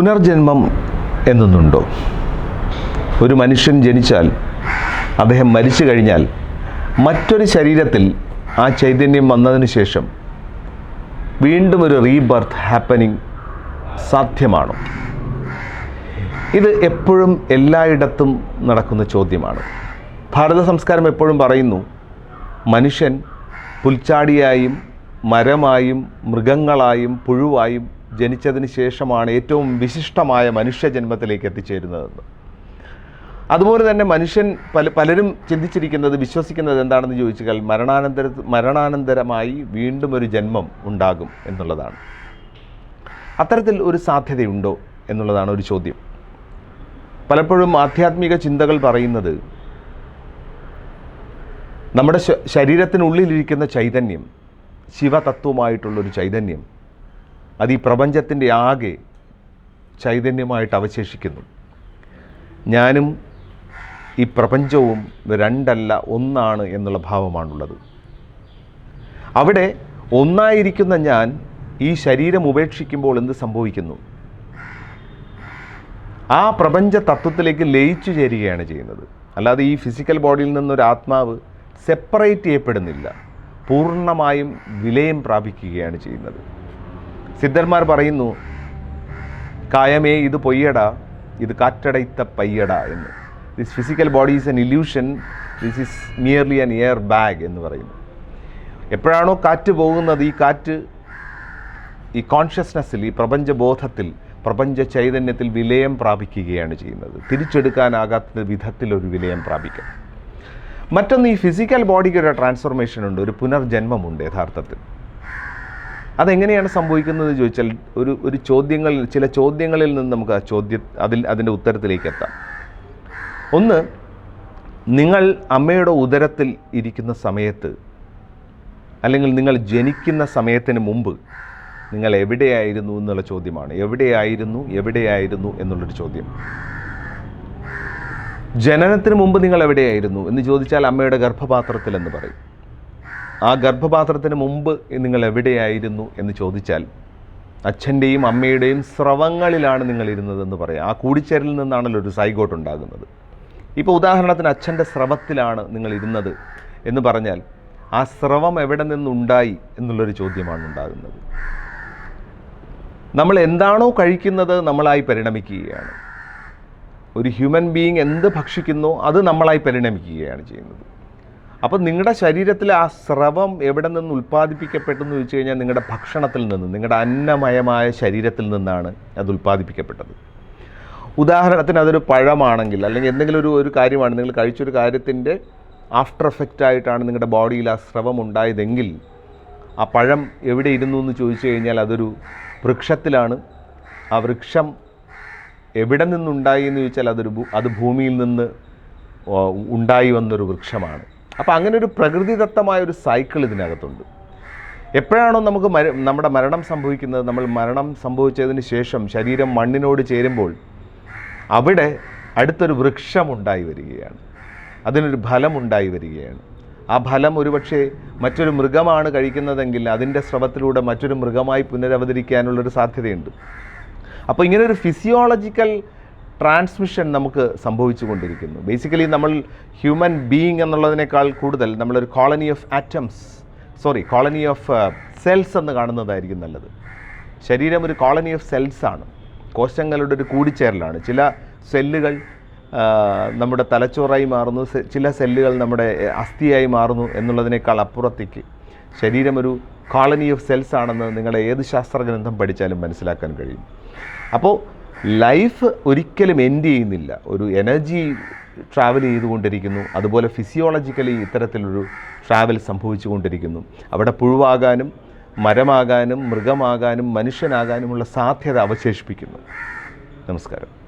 പുനർജന്മം എന്നൊന്നുണ്ടോ? ഒരു മനുഷ്യൻ ജനിച്ചാൽ അദ്ദേഹം മരിച്ചു കഴിഞ്ഞാൽ മറ്റൊരു ശരീരത്തിൽ ആ ചൈതന്യം വന്നതിന് ശേഷം വീണ്ടും ഒരു റീബർത്ത് ഹാപ്പനിങ് സാധ്യമാണോ? ഇത് എപ്പോഴും എല്ലായിടത്തും നടക്കുന്ന ചോദ്യമാണ്. ഭാരത സംസ്കാരം എപ്പോഴും പറയുന്നു മനുഷ്യൻ പുൽച്ചാടിയായും മരമായും മൃഗങ്ങളായും പുഴുവായും ജനിച്ചതിന് ശേഷമാണ് ഏറ്റവും വിശിഷ്ടമായ മനുഷ്യ ജന്മത്തിലേക്ക് എത്തിച്ചേരുന്നതെന്ന്. അതുപോലെ തന്നെ മനുഷ്യൻ പല പലരും ചിന്തിച്ചിരിക്കുന്നത് വിശ്വസിക്കുന്നത് എന്താണെന്ന് ചോദിച്ചാൽ മരണാനന്തര മരണാനന്തരമായി വീണ്ടും ഒരു ജന്മം ഉണ്ടാകും എന്നുള്ളതാണ്. അത്തരത്തിൽ ഒരു സാധ്യതയുണ്ടോ എന്നുള്ളതാണ് ഒരു ചോദ്യം. പലപ്പോഴും ആധ്യാത്മിക ചിന്തകൾ പറയുന്നത് നമ്മുടെ ശരീരത്തിനുള്ളിലിരിക്കുന്ന ചൈതന്യം ശിവതത്വമായിട്ടുള്ളൊരു ചൈതന്യം അത് ഈ പ്രപഞ്ചത്തിന്റെ ആകെ ചൈതന്യമായിട്ട് അവശേഷിക്കുന്നു. ഞാനും ഈ പ്രപഞ്ചവും രണ്ടല്ല ഒന്നാണ് എന്നുള്ള ഭാവമാണുള്ളത്. അവിടെ ഒന്നായിരിക്കുന്ന ഞാൻ ഈ ശരീരം ഉപേക്ഷിക്കുമ്പോൾ എന്ത് സംഭവിക്കുന്നു? ആ പ്രപഞ്ച തത്വത്തിലേക്ക് ലയിച്ചു ചേരുകയാണ് ചെയ്യുന്നത്. അല്ലാതെ ഈ ഫിസിക്കൽ ബോഡിയിൽ നിന്നൊരു ആത്മാവ് സെപ്പറേറ്റ് ചെയ്യപ്പെടുന്നില്ല. പൂർണമായും വിലയം പ്രാപിക്കുകയാണ് ചെയ്യുന്നത്. സിദ്ധന്മാർ പറയുന്നു കായമേ ഇത് പൊയ്യട ഇത് കാറ്റടൈത്ത പയ്യട എന്ന്. This physical body is an illusion this is merely an air bag എന്ന് പറയുന്നു. എപ്പോഴാണോ കാറ്റ് പോകുന്നത് ഈ കാറ്റ് ഈ കോൺഷ്യസ്നെസ്സിൽ ഈ പ്രപഞ്ചബോധത്തിൽ പ്രപഞ്ച ചൈതന്യത്തിൽ വിലയം പ്രാപിക്കുകയാണ് ചെയ്യുന്നത്. തിരിച്ചെടുക്കാനാകാത്ത വിധത്തിൽ ഒരു വിലയം പ്രാപിക്കും. മറ്റൊന്ന് ഈ ഫിസിക്കൽ ബോഡിക്ക് ഒരു ട്രാൻസ്ഫോർമേഷൻ ഉണ്ട് ഒരു പുനർജന്മമുണ്ട് യഥാർത്ഥത്തിൽ. അതെങ്ങനെയാണ് സംഭവിക്കുന്നത് ചോദിച്ചാൽ ഒരു ഒരു ചോദ്യങ്ങൾ ചില ചോദ്യങ്ങളിൽ നിന്ന് നമുക്ക് ആ ചോദ്യ അതിൽ അതിന്റെ ഉത്തരത്തിലേക്ക് എത്താം. ഒന്ന് നിങ്ങൾ അമ്മയുടെ ഉദരത്തിൽ ഇരിക്കുന്ന സമയത്ത് അല്ലെങ്കിൽ നിങ്ങൾ ജനിക്കുന്ന സമയത്തിന് മുമ്പ് നിങ്ങൾ എവിടെയായിരുന്നു എന്നുള്ള ചോദ്യമാണ്. എവിടെയായിരുന്നു എവിടെയായിരുന്നു എന്നുള്ളൊരു ചോദ്യം. ജനനത്തിന് മുമ്പ് നിങ്ങൾ എവിടെയായിരുന്നു എന്ന് ചോദിച്ചാൽ അമ്മയുടെ ഗർഭപാത്രത്തിൽ എന്ന് പറയും. ആ ഗർഭപാത്രത്തിന് മുമ്പ് നിങ്ങൾ എവിടെയായിരുന്നു എന്ന് ചോദിച്ചാൽ അച്ഛന്റെയും അമ്മയുടെയും സ്രവങ്ങളിലാണ് നിങ്ങൾ ഇരുന്നതെന്ന് പറയാം. ആ കൂടിച്ചേരലിൽ നിന്നാണല്ലോ ഒരു സൈഗോട്ട് ഉണ്ടാകുന്നത്. ഇപ്പോൾ ഉദാഹരണത്തിന് അച്ഛന്റെ സ്രവത്തിലാണ് നിങ്ങൾ ഇരുന്നത് എന്ന് പറഞ്ഞാൽ ആ സ്രവം എവിടെ നിന്നുണ്ടായി എന്നുള്ളൊരു ചോദ്യമാണ് ഉണ്ടാകുന്നത്. നമ്മൾ എന്താണോ കഴിക്കുന്നത് നമ്മളായി പരിണമിക്കുകയാണ്. ഒരു ഹ്യൂമൻ ബീയിങ് എന്ത് ഭക്ഷിക്കുന്നോ അത് നമ്മളായി പരിണമിക്കുകയാണ് ചെയ്യുന്നത്. അപ്പം നിങ്ങളുടെ ശരീരത്തിലെ ആ സ്രവം എവിടെ നിന്ന് ഉൽപ്പാദിപ്പിക്കപ്പെട്ടെന്ന് ചോദിച്ചു കഴിഞ്ഞാൽ നിങ്ങളുടെ ഭക്ഷണത്തിൽ നിന്ന് നിങ്ങളുടെ അന്നമയമായ ശരീരത്തിൽ നിന്നാണ് അത് ഉൽപ്പാദിപ്പിക്കപ്പെട്ടത്. ഉദാഹരണത്തിന് അതൊരു പഴമാണെങ്കിൽ അല്ലെങ്കിൽ എന്തെങ്കിലും ഒരു ഒരു കാര്യമാണ് നിങ്ങൾ കഴിച്ചൊരു കാര്യത്തിന്റെ ആഫ്റ്റർ എഫക്റ്റ് ആയിട്ടാണ് നിങ്ങളുടെ ബോഡിയിൽ ആ സ്രവം ഉണ്ടായതെങ്കിൽ ആ പഴം എവിടെ ഇരുന്നു എന്ന് ചോദിച്ചു കഴിഞ്ഞാൽ അതൊരു വൃക്ഷത്തിലാണ്. ആ വൃക്ഷം എവിടെ നിന്നുണ്ടായി എന്ന് ചോദിച്ചാൽ അതൊരു അത് ഭൂമിയിൽ നിന്ന് ഉണ്ടായി വന്നൊരു വൃക്ഷമാണ്. അപ്പോൾ അങ്ങനെ ഒരു പ്രകൃതിദത്തമായ ഒരു സൈക്കിൾ ഇതിനകത്തുണ്ട്. എപ്പോഴാണോ നമുക്ക് മര നമ്മുടെ മരണം സംഭവിക്കുന്നത് നമ്മൾ മരണം സംഭവിച്ചതിന് ശേഷം ശരീരം മണ്ണിനോട് ചേരുമ്പോൾ അവിടെ അടുത്തൊരു വൃക്ഷമുണ്ടായി വരികയാണ്. അതിനൊരു ഫലമുണ്ടായി വരികയാണ്. ആ ഫലം ഒരുപക്ഷെ മറ്റൊരു മൃഗമാണ് കഴിക്കുന്നതെങ്കിൽ അതിന്റെ സ്രവത്തിലൂടെ മറ്റൊരു മൃഗമായി പുനരവതരിക്കാനുള്ളൊരു സാധ്യതയുണ്ട്. അപ്പോൾ ഇങ്ങനൊരു ഫിസിയോളജിക്കൽ ട്രാൻസ്മിഷൻ നമുക്ക് സംഭവിച്ചു കൊണ്ടിരിക്കുന്നു ബേസിക്കലി നമ്മൾ ഹ്യൂമൻ ബീയിങ് എന്നുള്ളതിനേക്കാൾ കൂടുതൽ നമ്മളൊരു colony of atoms sorry colony of cells എന്ന് കാണുന്നതായിരിക്കും നല്ലത്. ശരീരം ഒരു കോളനി ഓഫ് സെൽസാണ് കോശങ്ങളുടെ ഒരു കൂടിച്ചേരലാണ്. ചില സെല്ലുകൾ നമ്മുടെ തലച്ചോറായി മാറുന്നു. ചില സെല്ലുകൾ നമ്മുടെ അസ്ഥിയായി മാറുന്നു എന്നുള്ളതിനേക്കാൾ അപ്പുറത്തേക്ക് ശരീരം ഒരു കോളനി ഓഫ് സെൽസ് ആണെന്ന് നിങ്ങളുടെ ഏത് ശാസ്ത്രഗ്രന്ഥം പഠിച്ചാലും മനസ്സിലാക്കാൻ കഴിയും. അപ്പോൾ ലൈഫ് ഒരിക്കലും എൻഡ് ചെയ്യുന്നില്ല. ഒരു എനർജി ട്രാവൽ ചെയ്തുകൊണ്ടിരിക്കുന്നു. അതുപോലെ ഫിസിയോളജിക്കലി ഇത്തരത്തിലൊരു ട്രാവൽ സംഭവിച്ചുകൊണ്ടിരിക്കുന്നു. അവിടെ പുഴുവാകാനും മരമാകാനും മൃഗമാകാനും മനുഷ്യനാകാനുമുള്ള സാധ്യത അവശേഷിപ്പിക്കുന്നു. നമസ്കാരം.